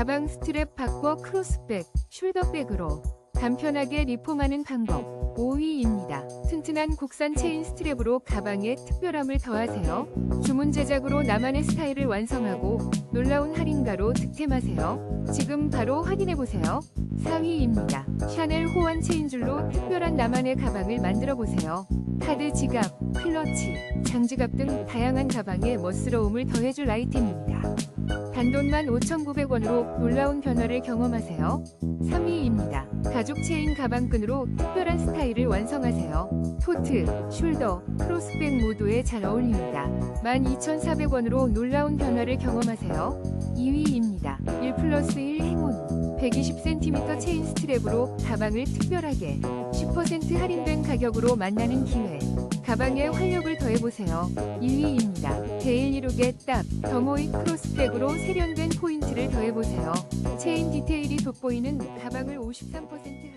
가방 스트랩 바꿔 크로스백, 숄더백으로 간편하게 리폼하는 방법 5위입니다. 튼튼한 국산 체인 스트랩으로 가방에 특별함을 더하세요. 주문 제작으로 나만의 스타일을 완성하고 놀라운 할인가로 득템하세요. 지금 바로 확인해보세요. 4위입니다. 샤넬 호환 체인줄로 특별한 나만의 가방을 만들어 보세요. 카드 지갑, 클러치, 장지갑 등 다양한 가방에 멋스러움을 더해줄 아이템입니다. 단돈만 5,900원으로 놀라운 변화를 경험하세요. 3위입니다. 가죽 체인 가방끈으로 특별한 스타일을 완성하세요. 토트, 숄더, 크로스백 모두에 잘 어울립니다. 12,400원으로 놀라운 변화를 경험하세요. 2위입니다. 1 플러스 1 행운 120cm 체인 스트랩으로 가방을 특별하게 10% 할인된 가격으로 만나는 기회 가방에 활력을 더해보세요. 1위입니다. 데일리룩의 딱 더모이 크로스백으로 세련된 포인트를 더해보세요. 체인 디테일이 돋보이는 가방을 53%